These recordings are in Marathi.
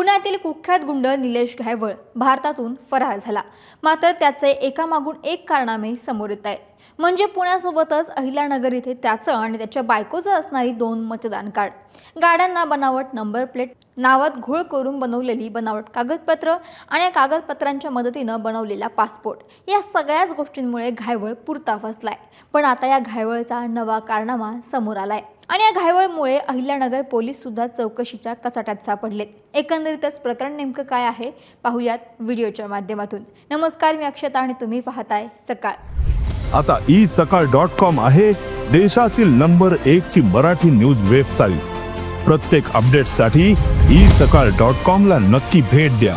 पुण्यातील कुख्यात गुंड निलेश घायवळ भारतातून फरार झाला. मात्र त्याचे एकामागून एक कारनामे समोर येत आहेत. म्हणजे पुण्यासोबतच अहिल्यानगर इथे त्याचं आणि त्याच्या बायकोचं असणारी दोन मतदान कार्ड. गाड्यांना बनावट नंबर प्लेट नावात घोळ करून बनवलेली बनावट कागदपत्र आणि या कागदपत्रांच्या मदतीनं बनवलेला पासपोर्ट. या सगळ्याच गोष्टींमुळे घायवळ पुरता फसलाय. पण आता या घायवळचा नवा कारनामा समोर आलाय. आणि या घायवळमुळे अहिल्यानगर पोलीस सुद्धा चौकशीच्या कचाट्यात सापडलेत एकंदरीतच प्रकरण नेमकं काय आहे पाहूयात व्हिडिओच्या माध्यमातून. नमस्कार मी अक्षता आणि तुम्ही पाहताय सकाळ. आता ई सकाळ डॉट कॉम आहे देशातील नंबर एक ची मराठी न्यूज वेबसाईट. प्रत्येक अपडेटसाठी ई सकाळ डॉट कॉम ला नक्की भेट द्या.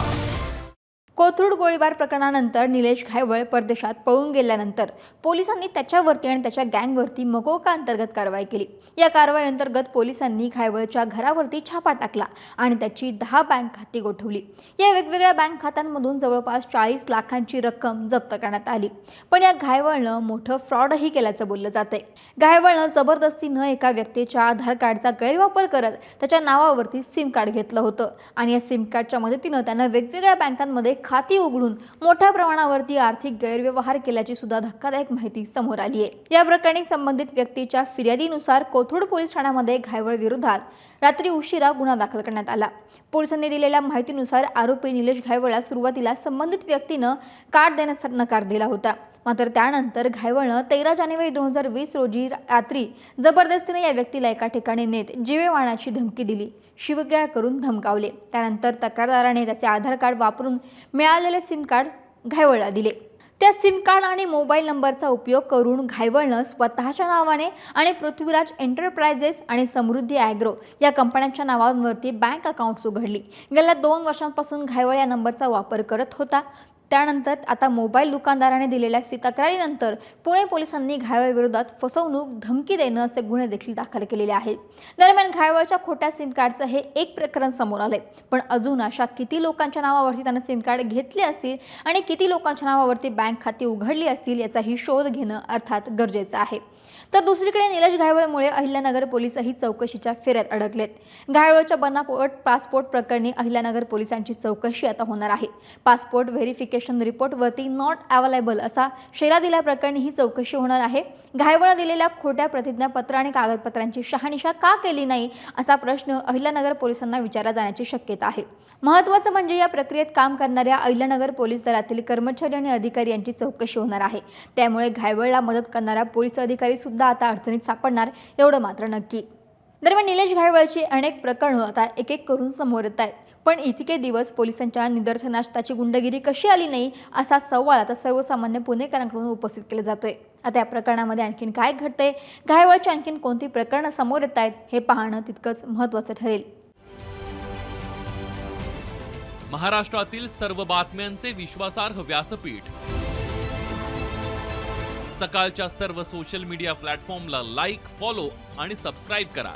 कोथरूड गोळीबार प्रकरणानंतर निलेश घायवळ परदेशात पळून गेल्यानंतर पोलिसांनी त्याच्यावरती आणि त्याच्या गँगवरती मकोका अंतर्गत कारवाई केली. या कारवाई अंतर्गत पोलिसांनी घायवळच्या घरावरती छापा टाकला आणि त्याची दहा बँक खाती गोठवली. या वेगवेगळ्या बँक खात्यांमधून जवळपास चाळीस लाखांची रक्कम जप्त करण्यात आली. पण या घायवळनं मोठं फ्रॉडही केल्याचं बोललं जातंय. घायवळनं जबरदस्तीनं एका व्यक्तीच्या आधार कार्डचा गैरवापर करत त्याच्या नावावरती सिम कार्ड घेतलं होतं आणि या सिम कार्डच्या मदतीनं त्यानं वेगवेगळ्या बँकांमध्ये खाती उघडून मोठ्या प्रमाणावरती आर्थिक गैरव्यवहार केल्याची सुद्धा धक्कादायक माहिती समोर आली आहे. या प्रकरणी संबंधित व्यक्तीच्या फिर्यादीनुसार कोथरूड पोलीस ठाण्यामध्ये घायवळ विरोधात रात्री उशिरा गुन्हा दाखल करण्यात आला. पोलिसांनी दिलेल्या माहितीनुसार आरोपी निलेश घायवळला सुरुवातीला संबंधित व्यक्तीनं कार्ड देण्यास नकार दिला होता. मात्र त्यानंतर घायवळनं तेरा जानेवारी दोन हजार वीस रोजी रात्री जबरदस्तीने या व्यक्तीला एका ठिकाणी नेत जीवेवाणाची धमकी दिली. शिवगाळ करून धमकावले. त्यानंतर तक्रारदाराने त्याचे आधार कार्ड वापरून मिळालेले सिम कार्ड घायवळला दिले. त्या सिम कार्ड आणि मोबाईल नंबरचा उपयोग करून घायवळनं स्वतःच्या नावाने आणि पृथ्वीराज एंटरप्राइजेस आणि समृद्धी ॲग्रो या कंपन्यांच्या नावांवरती बँक अकाउंट्स उघडली. गेल्या दोन वर्षांपासून घायवळ या नंबरचा वापर करत होता. त्यानंतर आता मोबाईल दुकानदाराने दिलेल्या फी तक्रारीनंतर पुणे पोलिसांनी घायवाविरोधात फसवणूक धमकी देणं असे गुन्हे देखील दाखल केलेले आहेत. दरम्यान घायवाच्या खोट्या सिम कार्डचं हे एक प्रकरण समोर आले पण अजून अशा किती लोकांच्या नावावरती त्यानं सिम कार्ड घेतले असतील आणि किती लोकांच्या नावावरती बँक खाती उघडली असतील याचाही शोध घेणं अर्थात गरजेचं आहे. तर दुसरीकडे निलेश घायवळमुळे अहिल्यानगर पोलीसही चौकशीच्या फेऱ्यात अडकलेत. घायवळच्या बनावट पासपोर्ट प्रकरणी अहिल्यानगर पोलिसांची चौकशी आता होणार आहे. पासपोर्ट व्हेरिफिकेशन रिपोर्टवरती नॉट अवेलेबल असा शेरा दिल्याप्रकरणी ही चौकशी होणार आहे. घायवळ दिलेल्या खोट्या प्रतिज्ञापत्र आणि कागदपत्रांची शहानिशा का केली नाही असा प्रश्न अहिल्यानगर पोलिसांना विचारला जाण्याची शक्यता आहे. महत्त्वाचं म्हणजे या प्रक्रियेत काम करणाऱ्या अहिल्यानगर पोलीस दलातील कर्मचारी आणि अधिकारी यांची चौकशी होणार आहे. त्यामुळे घायवळला मदत करणारा पोलीस अधिकारी सुद्धा आता अडचणीत सापडणार एवढं मात्र नक्की. दरम्यान निलेश घायवळची अनेक प्रकरणं आता एक एक करून समोर येत आहेत. पण इतके दिवस पोलिसांच्या निदर्शनास त्याची गुंडगिरी कशी आली नाही असा सवाल आता सर्वसामान्य पुणेकरांकडून उपस्थित केला जातोय. आता या प्रकरणामध्ये आणखीन काय घडतंय? घायवळची आणखीन कोणती प्रकरणं समोर येत आहेत हे पाहणं तितकंच महत्त्वाचं ठरेल. महाराष्ट्रातील सर्व बातम्यांचे विश्वासार्ह व्यासपीठ. सकाळच्या सर्व सोशल मीडिया प्लॅटफॉर्मला लाईक फॉलो आणि सबस्क्राईब करा.